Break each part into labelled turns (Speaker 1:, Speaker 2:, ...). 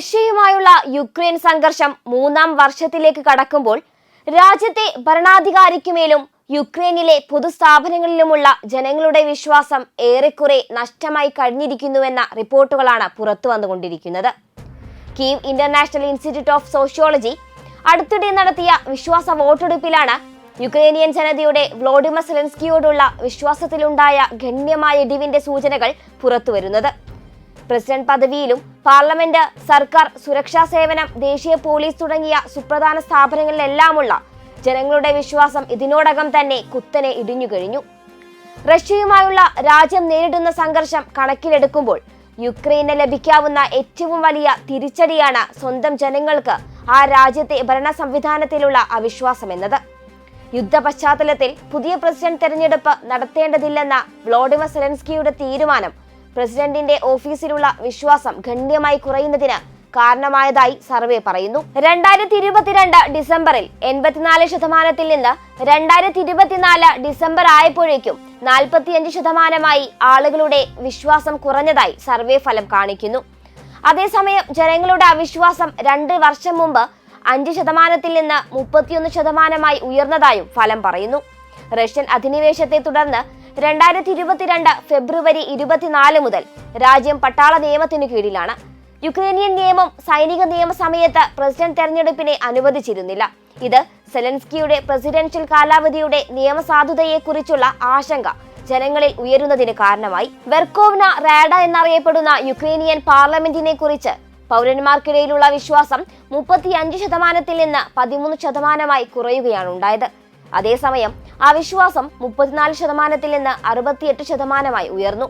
Speaker 1: റഷ്യയുമായുള്ള Ukraine സംഘർഷം മൂന്നാം വർഷത്തിലേക്ക് കടക്കുമ്പോൾ രാജ്യത്തെ ഭരണാധികാരിക്കുമേലും യുക്രൈനിലെ പൊതുസ്ഥാപനങ്ങളിലുമുള്ള ജനങ്ങളുടെ വിശ്വാസം ഏറെക്കുറെ നഷ്ടമായി കഴിഞ്ഞിരിക്കുന്നുവെന്ന റിപ്പോർട്ടുകളാണ് പുറത്തു വന്നുകൊണ്ടിരിക്കുന്നത്. Kyiv international institute of sociology അടുത്തിടെ നടത്തിയ വിശ്വാസ വോട്ടെടുപ്പിലാണ് യുക്രൈനിയൻ ജനതയുടെ വ്ളോഡിമർ സെലൻസ്കിയോടുള്ള വിശ്വാസത്തിലുണ്ടായ ഗണ്യമായ ഇടിവിന്റെ സൂചനകൾ പുറത്തുവരുന്നത്. പ്രസിഡന്റ് പദവിയിലും പാർലമെന്റ് സർക്കാർ സുരക്ഷാ സേവനം ദേശീയ പോലീസ് തുടങ്ങിയ സുപ്രധാന സ്ഥാപനങ്ങളിലെല്ലാമുള്ള ജനങ്ങളുടെ വിശ്വാസം ഇതിനോടകം തന്നെ കുത്തനെ ഇടിഞ്ഞു കഴിഞ്ഞു. റഷ്യയുമായുള്ള രാജ്യം നേരിടുന്ന സംഘർഷം കണക്കിലെടുക്കുമ്പോൾ യുക്രൈന് ലഭിക്കാവുന്ന ഏറ്റവും വലിയ തിരിച്ചടിയാണ് സ്വന്തം ജനങ്ങൾക്ക് ആ രാജ്യത്തെ ഭരണ സംവിധാനത്തിലുള്ള അവിശ്വാസം എന്നത് യുദ്ധ പശ്ചാത്തലത്തിൽ പുതിയ പ്രസിഡന്റ് തെരഞ്ഞെടുപ്പ് നടത്തേണ്ടതില്ലെന്ന വ്ളോഡിമർ സെലൻസ്കിയുടെ തീരുമാനം പ്രസിഡന്റിന്റെ ഓഫീസിലുള്ള വിശ്വാസം ഗണ്യമായി കുറയുന്നതിന് കാരണമായതായി സർവേ പറയുന്നു. രണ്ടായിരത്തി ഇരുപത്തിരണ്ട് ഡിസംബറിൽ എൺപത്തിനാല് ശതമാനത്തിൽ നിന്ന് രണ്ടായിരത്തി ഇരുപത്തിനാല് ഡിസംബർ ആയപ്പോഴേക്കും നാൽപ്പത്തിയഞ്ച് ശതമാനമായി ആളുകളുടെ വിശ്വാസം കുറഞ്ഞതായി സർവേ ഫലം കാണിക്കുന്നു. അതേസമയം ജനങ്ങളുടെ അവിശ്വാസം രണ്ട് വർഷം മുമ്പ് അഞ്ച് ശതമാനത്തിൽ നിന്ന് മുപ്പത്തിയൊന്ന് ശതമാനമായി ഉയർന്നതായും ഫലം പറയുന്നു. റഷ്യൻ അധിനിവേശത്തെ തുടർന്ന് രണ്ടായിരത്തി ഇരുപത്തിരണ്ട് ഫെബ്രുവരി ഇരുപത്തിനാല് മുതൽ രാജ്യം പട്ടാള നിയമത്തിനു കീഴിലാണ്. യുക്രൈനിയൻ നിയമം സൈനിക നിയമ സമയത്ത് പ്രസിഡന്റ് തെരഞ്ഞെടുപ്പിനെ അനുവദിച്ചിരുന്നില്ല. ഇത് സെലൻസ്കിയുടെ പ്രസിഡൻഷ്യൽ കാലാവധിയുടെ നിയമസാധുതയെക്കുറിച്ചുള്ള ആശങ്ക ജനങ്ങളിൽ ഉയരുന്നതിന് കാരണമായി. വെർക്കോവ്ന റാഡ എന്നറിയപ്പെടുന്ന യുക്രൈനിയൻ പാർലമെന്റിനെ കുറിച്ച് പൗരന്മാർക്കിടയിലുള്ള വിശ്വാസം മുപ്പത്തിയഞ്ച് ശതമാനത്തിൽ നിന്ന് പതിമൂന്ന് ശതമാനമായി കുറയുകയാണ് ഉണ്ടായത്. അതേസമയം അവിശ്വാസം വിശ്വാസം മുപ്പത്തിനാല് ശതമാനത്തിൽ നിന്ന് അറുപത്തിയെട്ട് ശതമാനമായി ഉയർന്നു.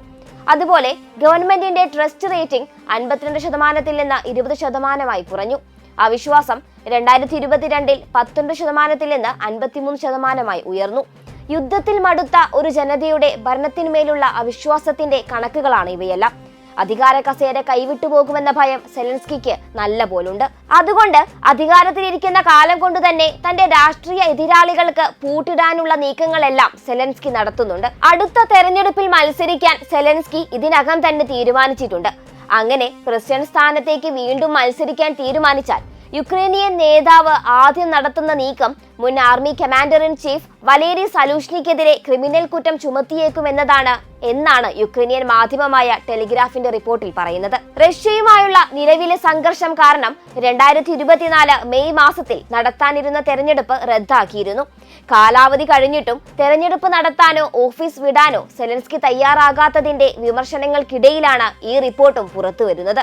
Speaker 1: അതുപോലെ ഗവൺമെന്റിന്റെ ട്രസ്റ്റ് റേറ്റിംഗ് അൻപത്തിരണ്ട് ശതമാനത്തിൽ നിന്ന് ഇരുപത് ശതമാനമായി കുറഞ്ഞു. അവിശ്വാസം വിശ്വാസം രണ്ടായിരത്തി ഇരുപത്തിരണ്ടിൽ പത്തൊൻപത് ശതമാനത്തിൽ നിന്ന് അൻപത്തിമൂന്ന് ശതമാനമായി ഉയർന്നു. യുദ്ധത്തിൽ മടുത്ത ഒരു ജനതയുടെ ഭരണത്തിന്മേലുള്ള അവിശ്വാസത്തിന്റെ കണക്കുകളാണ് ഇവയെല്ലാം. അധികാര കസേര കൈവിട്ടു പോകുമെന്ന ഭയം സെലൻസ്കിക്ക് നല്ല പോലുണ്ട്. അതുകൊണ്ട് അധികാരത്തിലിരിക്കുന്ന കാലം കൊണ്ട് തന്നെ തന്റെ രാഷ്ട്രീയ എതിരാളികൾക്ക് പൂട്ടിടാനുള്ള നീക്കങ്ങളെല്ലാം സെലൻസ്കി നടത്തുന്നുണ്ട്. അടുത്ത തെരഞ്ഞെടുപ്പിൽ മത്സരിക്കാൻ സെലൻസ്കി ഇതിനകം തന്നെ തീരുമാനിച്ചിട്ടുണ്ട്. അങ്ങനെ പ്രസിഡന്റ് സ്ഥാനത്തേക്ക് വീണ്ടും മത്സരിക്കാൻ തീരുമാനിച്ചാൽ യുക്രൈനിയൻ നേതാവ് ആദ്യം നടത്തുന്ന നീക്കം മുൻ army commander in chief Valery സലൂഷ്നിക്കെതിരെ criminal കുറ്റം ചുമത്തിയേക്കുമെന്നതാണ് എന്നാണ് യുക്രൈനിയൻ മാധ്യമമായ ടെലിഗ്രാഫിന്റെ റിപ്പോർട്ടിൽ പറയുന്നത്. റഷ്യയുമായുള്ള നിലവിലെ സംഘർഷം കാരണം രണ്ടായിരത്തി ഇരുപത്തിനാല് മെയ് മാസത്തിൽ നടത്താനിരുന്ന തെരഞ്ഞെടുപ്പ് റദ്ദാക്കിയിരുന്നു. കാലാവധി കഴിഞ്ഞിട്ടും തെരഞ്ഞെടുപ്പ് നടത്താനോ ഓഫീസ് വിടാനോ സെലൻസ്കി തയ്യാറാകാത്തതിന്റെ വിമർശനങ്ങൾക്കിടയിലാണ് ഈ റിപ്പോർട്ടും പുറത്തുവരുന്നത്.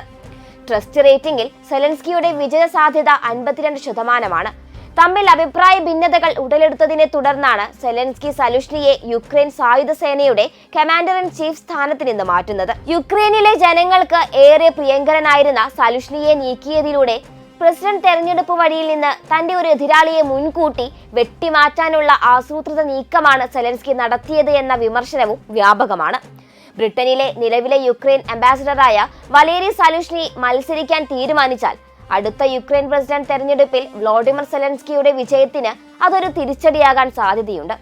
Speaker 1: ട്രസ്റ്റ് റേറ്റിംഗിൽ സെലൻസ്കിയുടെ വിജയ സാധ്യത അൻപത്തിരണ്ട് ശതമാനമാണ്. തമ്മിൽ അഭിപ്രായ ഭിന്നതകൾ ഉടലെടുത്തതിനെ തുടർന്നാണ് സെലൻസ്കി സലുഷ്നിയെ യുക്രൈൻ സായുധ സേനയുടെ കമാൻഡർ ഇൻ ചീഫ് സ്ഥാനത്ത് നിന്ന് മാറ്റുന്നത്. യുക്രൈനിലെ ജനങ്ങൾക്ക് ഏറെ പ്രിയങ്കരനായിരുന്ന സലുഷ്നിയെ നീക്കിയതിലൂടെ പ്രസിഡന്റ് തെരഞ്ഞെടുപ്പ് വഴിയിൽ നിന്ന് തന്റെ ഒരു എതിരാളിയെ മുൻകൂട്ടി വെട്ടിമാറ്റാനുള്ള ആസൂത്രിത നീക്കമാണ് സെലൻസ്കി നടത്തിയത് എന്ന വിമർശനവും വ്യാപകമാണ്. ബ്രിട്ടനിലെ നിലവിലെ യുക്രൈൻ അംബാസിഡറായ വലേരി സലുഷ്നി മത്സരിക്കാൻ തീരുമാനിച്ചാൽ അടുത്ത യുക്രൈൻ പ്രസിഡന്റ് തെരഞ്ഞെടുപ്പിൽ വ്ളോഡിമിർ സെലൻസ്കിയുടെ വിജയത്തിന് അതൊരു തിരിച്ചടിയാകാൻ സാധ്യതയുണ്ട്.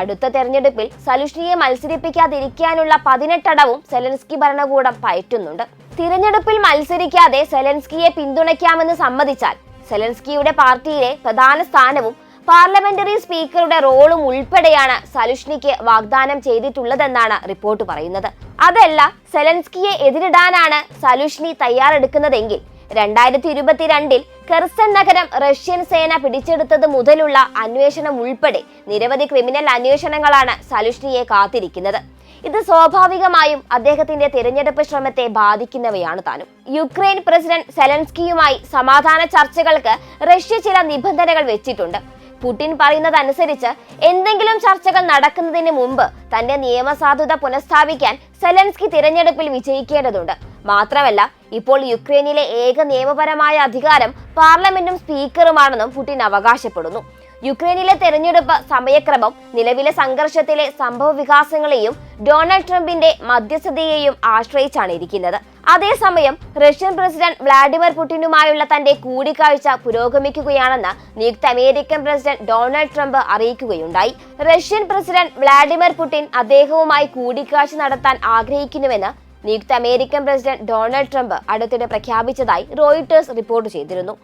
Speaker 1: അടുത്ത തെരഞ്ഞെടുപ്പിൽ സലുഷ്നിയെ മത്സരിപ്പിക്കാതിരിക്കാനുള്ള പതിനെട്ടടവും സെലൻസ്കി ഭരണകൂടം പയറ്റുന്നുണ്ട്. തിരഞ്ഞെടുപ്പിൽ മത്സരിക്കാതെ സെലൻസ്കിയെ പിന്തുണയ്ക്കാമെന്ന് സമ്മതിച്ചാൽ സെലൻസ്കിയുടെ പാർട്ടിയിലെ പ്രധാന സ്ഥാനവും പാർലമെന്ററി സ്പീക്കറുടെ റോളും ഉൾപ്പെടെയാണ് സലുഷ്നിക്ക് വാഗ്ദാനം ചെയ്തിട്ടുള്ളതെന്നാണ് റിപ്പോർട്ട് പറയുന്നത്. അതല്ല സെലൻസ്കിയെ എതിരിടാനാണ് സലുഷ്നി തയ്യാറെടുക്കുന്നതെങ്കിൽ. രണ്ടായിരത്തി ഇരുപത്തിരണ്ടിൽ കെർസൻ നഗരം റഷ്യൻ സേന പിടിച്ചെടുത്തത് മുതലുള്ള അന്വേഷണം ഉൾപ്പെടെ നിരവധി ക്രിമിനൽ അന്വേഷണങ്ങളാണ് സലുഷ്നിയെ കാത്തിരിക്കുന്നത്. ഇത് സ്വാഭാവികമായും അദ്ദേഹത്തിന്റെ തിരഞ്ഞെടുപ്പ് ശ്രമത്തെ ബാധിക്കുന്നവയാണ് താനും. യുക്രൈൻ പ്രസിഡന്റ് സെലൻസ്കിയുമായി സമാധാന ചർച്ചകൾക്ക് റഷ്യ ചില നിബന്ധനകൾ വെച്ചിട്ടുണ്ട്. പുടിൻ പറയുന്നതനുസരിച്ച് എന്തെങ്കിലും ചർച്ചകൾ നടക്കുന്നതിന് മുമ്പ് തന്റെ നിയമസാധുത പുനഃസ്ഥാപിക്കാൻ സെലൻസ്കി തിരഞ്ഞെടുപ്പിൽ വിജയിക്കേണ്ടതുണ്ട്. മാത്രമല്ല ഇപ്പോൾ യുക്രൈനിലെ ഏക നിയമപരമായ അധികാരം പാർലമെന്റും സ്പീക്കറുമാണെന്നും പുടിൻ അവകാശപ്പെടുന്നു. യുക്രൈനിലെ തെരഞ്ഞെടുപ്പ് സമയക്രമം നിലവിലെ സംഘർഷത്തിലെ സംഭവ വികാസങ്ങളെയും ഡൊണാൾഡ് ട്രംപിന്റെ മധ്യസ്ഥതയെയും ആശ്രയിച്ചാണ് ഇരിക്കുന്നത്. അതേസമയം റഷ്യൻ പ്രസിഡന്റ് വ്ളാഡിമിർ പുടിനുമായുള്ള തന്റെ കൂടിക്കാഴ്ച പുരോഗമിക്കുകയാണെന്ന് നിയുക്ത അമേരിക്കൻ പ്രസിഡന്റ് ഡൊണാൾഡ് ട്രംപ് അറിയിക്കുകയുണ്ടായി. റഷ്യൻ പ്രസിഡന്റ് വ്ളാഡിമിർ പുടിൻ അദ്ദേഹവുമായി കൂടിക്കാഴ്ച നടത്താൻ ആഗ്രഹിക്കുന്നുവെന്ന് നിയുക്ത അമേരിക്കൻ പ്രസിഡന്റ് ഡൊണാൾഡ് ട്രംപ് അടുത്തിടെ പ്രഖ്യാപിച്ചതായി റോയിട്ടേഴ്സ് റിപ്പോർട്ട് ചെയ്തിരുന്നു.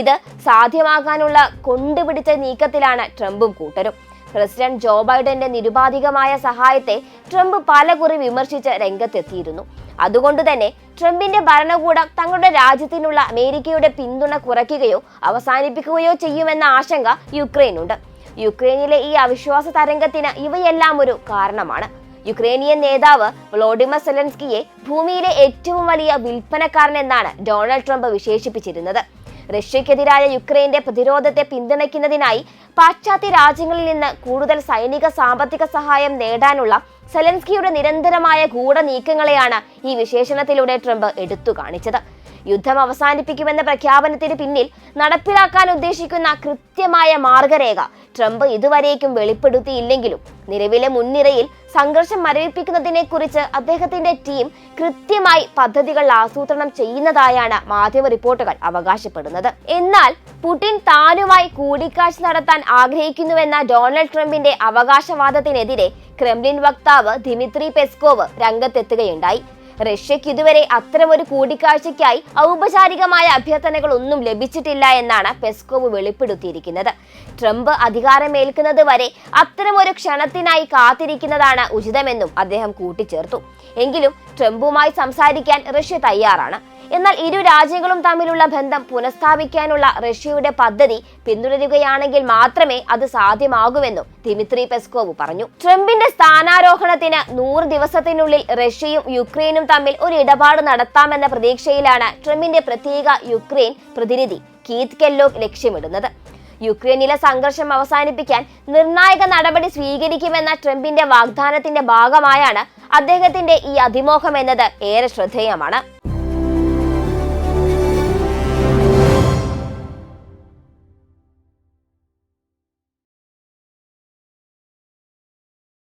Speaker 1: ഇത് സാധ്യമാകാനുള്ള കൊണ്ടുപിടിച്ച നീക്കത്തിലാണ് ട്രംപും കൂട്ടരും. പ്രസിഡന്റ് ജോ ബൈഡന്റെ നിരുപാധികമായ സഹായത്തെ ട്രംപ് പലകുറി വിമർശിച്ച് രംഗത്തെത്തിയിരുന്നു. അതുകൊണ്ട് തന്നെ ട്രംപിന്റെ ഭരണകൂടം തങ്ങളുടെ രാജ്യത്തിനുള്ള അമേരിക്കയുടെ പിന്തുണ കുറയ്ക്കുകയോ അവസാനിപ്പിക്കുകയോ ചെയ്യുമെന്ന ആശങ്ക യുക്രൈനുണ്ട്. യുക്രൈനിലെ ഈ അവിശ്വാസ തരംഗത്തിന് ഇവയെല്ലാം ഒരു കാരണമാണ്. യുക്രൈനിയൻ നേതാവ് വ്ളോഡിമർ സെലൻസ്കിയെ ഭൂമിയിലെ ഏറ്റവും വലിയ വിൽപ്പനക്കാരൻ എന്നാണ് ഡൊണാൾഡ് ട്രംപ് വിശേഷിപ്പിച്ചിരുന്നത്. റഷ്യക്കെതിരായ യുക്രൈന്റെ പ്രതിരോധത്തെ പിന്തുണയ്ക്കുന്നതിനായി പാശ്ചാത്യ രാജ്യങ്ങളിൽ നിന്ന് കൂടുതൽ സൈനിക സാമ്പത്തിക സഹായം നേടാനുള്ള സെലൻസ്കിയുടെ നിരന്തരമായ ഗൂഢനീക്കങ്ങളെയാണ് ഈ വിശേഷണത്തിലൂടെ ട്രംപ് എടുത്തു കാണിച്ചത്. യുദ്ധം അവസാനിപ്പിക്കുമെന്ന പ്രഖ്യാപനത്തിന് പിന്നിൽ നടപ്പിലാക്കാൻ ഉദ്ദേശിക്കുന്ന കൃത്യമായ മാർഗരേഖ. ട്രംപ് ഇതുവരേക്കും വെളിപ്പെടുത്തിയില്ലെങ്കിലും നിലവിലെ മുൻനിരയിൽ സംഘർഷം മരവിപ്പിക്കുന്നതിനെ കുറിച്ച് അദ്ദേഹത്തിന്റെ ടീം കൃത്യമായി പദ്ധതികൾ ആസൂത്രണം ചെയ്യുന്നതായാണ് മാധ്യമ റിപ്പോർട്ടുകൾ അവകാശപ്പെടുന്നത്. എന്നാൽ പുടിൻ താനുമായി കൂടിക്കാഴ്ച നടത്താൻ ആഗ്രഹിക്കുന്നുവെന്ന ഡൊണാൾഡ് ട്രംപിന്റെ അവകാശവാദത്തിനെതിരെ ക്രെംലിൻ വക്താവ് ദിമിത്രി പെസ്കോവ് രംഗത്തെത്തുകയുണ്ടായി. റഷ്യക്ക് ഇതുവരെ അത്തരമൊരു കൂടിക്കാഴ്ചയ്ക്കായി ഔപചാരികമായ അഭ്യർത്ഥനകൾ ഒന്നും ലഭിച്ചിട്ടില്ല എന്നാണ് പെസ്കോവ് വെളിപ്പെടുത്തിയിരിക്കുന്നത്. ട്രംപ് അധികാരമേൽക്കുന്നത് വരെ അത്തരമൊരു ക്ഷണത്തിനായി കാത്തിരിക്കുന്നതാണ് ഉചിതമെന്നും അദ്ദേഹം കൂട്ടിച്ചേർത്തു. എങ്കിലും ട്രംപുമായി സംസാരിക്കാൻ റഷ്യ തയ്യാറാണ്. എന്നാൽ ഇരു രാജ്യങ്ങളും തമ്മിലുള്ള ബന്ധം പുനഃസ്ഥാപിക്കാനുള്ള റഷ്യയുടെ പദ്ധതി പിന്തുടരുകയാണെങ്കിൽ മാത്രമേ അത് സാധ്യമാകൂവെന്നും ദിമിത്രി പെസ്കോവ് പറഞ്ഞു. ട്രംപിന്റെ സ്ഥാനാരോഹണത്തിന് നൂറ് ദിവസത്തിനുള്ളിൽ റഷ്യയും യുക്രൈനും തമ്മിൽ ഒരു ഇടപാട് നടത്താമെന്ന പ്രതീക്ഷയിലാണ് ട്രംപിന്റെ പ്രത്യേക യുക്രൈൻ പ്രതിനിധി കീത് കെല്ലോഗ് ലക്ഷ്യമിടുന്നത്. യുക്രൈനിലെ സംഘർഷം അവസാനിപ്പിക്കാൻ നിർണായക നടപടി സ്വീകരിക്കുമെന്ന ട്രംപിന്റെ വാഗ്ദാനത്തിന്റെ ഭാഗമായാണ് അദ്ദേഹത്തിന്റെ ഈ അതിമോഹം എന്നത്. ഏറെ ശ്രദ്ധേയമാണ്.